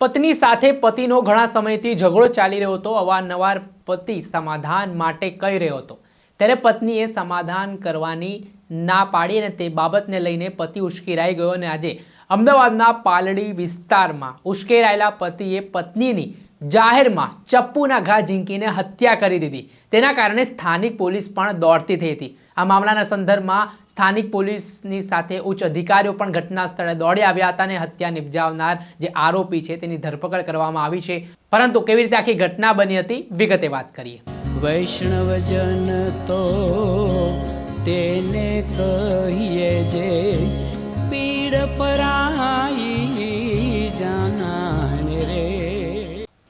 પત્ની સાથે પતિનો ઘણા સમયથી ઝઘડો ચાલી રહ્યો હતો, અવારનવાર પતિ સમાધાન માટે કહી રહ્યો હતો. ત્યારે પત્નીએ સમાધાન કરવાની ના પાડી અને તે બાબતને લઈને પતિ ઉશ્કેરાઈ ગયો અને આજે અમદાવાદના પાલડી વિસ્તારમાં ઉશ્કેરાયેલા પતિએ પત્નીની જાહેરમાં ચપ્પુના ઘા ઝીંકીને હત્યા કરી દીધી. તેના કારણે સ્થાનિક પોલીસ પણ દોડતી થઈ હતી. આ મામલાના સંદર્ભમાં સ્થાનિક પોલીસની સાથે ઉચ્ચ અધિકારીઓ પણ ઘટના સ્થળે દોડી આવ્યા હતા અને હત્યા નિપજાવનાર જે આરોપી છે તેની ધરપકડ કરવામાં આવી છે. પરંતુ કેવી રીતે આખી ઘટના બની હતી, વિગતે વાત કરીએ. વૈષ્ણવજન તો તેને કહીએ જે પીડ પરાઈ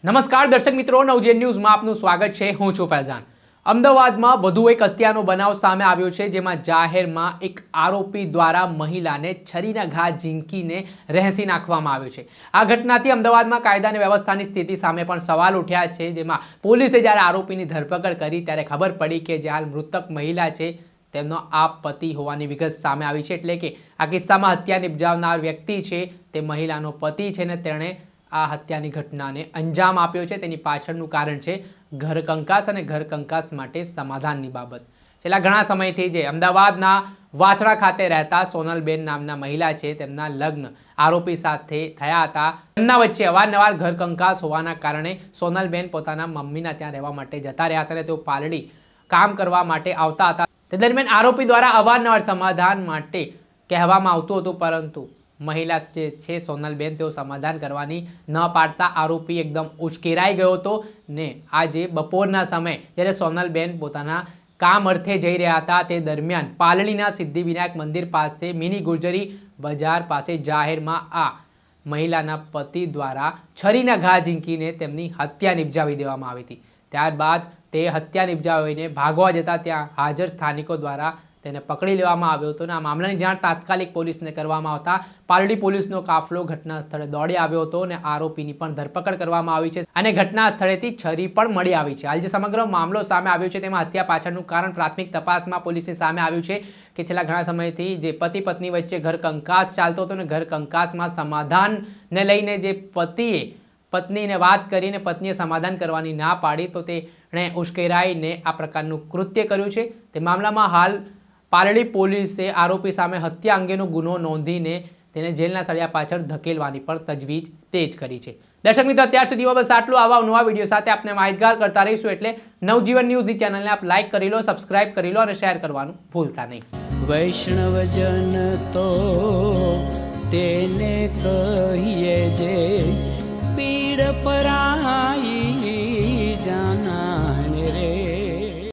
નમસ્કાર, દર્શક મિત્રો. નવજેન ન્યૂઝમાં આપનું સ્વાગત છે. હું છું ફૈઝાન. અમદાવાદમાં વધુ એક હત્યાનો બનાવ સામે આવ્યો છે, જેમાં જાહેરમાં એક આરોપી દ્વારા મહિલાને છરીના ઘા ઝીંકીને રહેસી નાખવામાં આવ્યો છે. આ ઘટનાથી અમદાવાદમાં કાયદા અને વ્યવસ્થાની સ્થિતિ સામે પણ સવાલ ઉઠ્યા છે, જેમાં પોલીસે જ્યારે આરોપીની ધરપકડ કરી, ત્યારે ખબર પડી કે જે હાલ મૃતક મહિલા છે, તેમનો આ પતિ હોવાની વિગત સામે આવી છે. એટલે કે આ કિસ્સામાં હત્યા નિપજાવનાર વ્યક્તિ છે, તે મહિલાનો પતિ છે ને તેણે આ હત્યાની ઘટનાને અંજામ આપ્યો છે. તેની પાછળનું કારણ છે ઘર કંકાસ અને ઘર કંકાસ માટે સમાધાનની બાબત. છેલ્લા ઘણા સમયથી જે અમદાવાદના વાછડા ખાતે રહેતા સોનલબેન નામના મહિલા છે, તેમના લગ્ન આરોપી સાથે થયા હતા. તેમના વચ્ચે અવારનવાર ઘર કંકાસ હોવાના કારણે સોનલબેન પોતાના મમ્મીના ત્યાં રહેવા માટે જતા રહ્યા હતા અને તેઓ પાલડી કામ કરવા માટે આવતા હતા. તે દરમિયાન આરોપી દ્વારા અવારનવાર સમાધાન માટે કહેવામાં આવતું હતું, પરંતુ મહિલા જે છે, સોનલબેન, તેઓ સમાધાન કરવાની ન પાડતા આરોપી એકદમ ઉશ્કેરાઈ ગયો હતો ને આજે બપોરના સમયે જ્યારે સોનલબેન પોતાના કામ અર્થે જઈ રહ્યા હતા, તે દરમિયાન પાલડીના સિદ્ધિવિનાયક મંદિર પાસે મિની ગુર્જરી બજાર પાસે જાહેરમાં આ મહિલાના પતિ દ્વારા છરીના ઘા ઝીંકીને તેમની હત્યા નિપજાવી દેવામાં આવી હતી. ત્યારબાદ તે હત્યા નિપજાવીને ભાગવા જતા ત્યાં હાજર સ્થાનિકો દ્વારા તેને પકડી લેવામાં આવ્યો હતો અને આ મામલાની જાણ તાત્કાલિક પોલીસને કરવામાં આવતા પાલડી પોલીસનો કાફલો ઘટના સ્થળે દોડી આવ્યો હતો અને આરોપીની પણ ધરપકડ કરવામાં આવી છે અને ઘટના સ્થળેથી છરી પણ મળી આવી છે. હાલ જે સમગ્ર મામલો સામે આવ્યો છે તેમાં હત્યા પાછળનું કારણ પ્રાથમિક તપાસમાં પોલીસની સામે આવ્યું છે કે છેલ્લા ઘણા સમયથી જે પતિ પત્ની વચ્ચે ઘર કંકાસ ચાલતો હતો અને ઘર કંકાસમાં સમાધાનને લઈને જે પતિએ પત્નીને વાત કરીને પત્નીએ સમાધાન કરવાની ના પાડી તો તેણે ઉશ્કેરાઈને આ પ્રકારનું કૃત્ય કર્યું છે. તે મામલામાં હાલ પાલડી પોલીસે આરોપી સામે હત્યા અંગેનો ગુનો નોંધીને તેને જેલના સળિયા પાછળ ધકેલવાની પણ તજવીજ તેજ કરી છે. દર્શક મિત્રો, અત્યાર સુધીમાં બસ આટલું. આવા નવા વીડિયો સાથે આપને માહિતગાર કરતા રહીશું એટલે નવજીવન ન્યૂઝની ચેનલને આપ લાઈક કરી લો સબસ્ક્રાઇબ કરી લો અને શેર કરવાનું ભૂલતા નહીં. વૈષ્ણવજન તો તેને કહીએ જે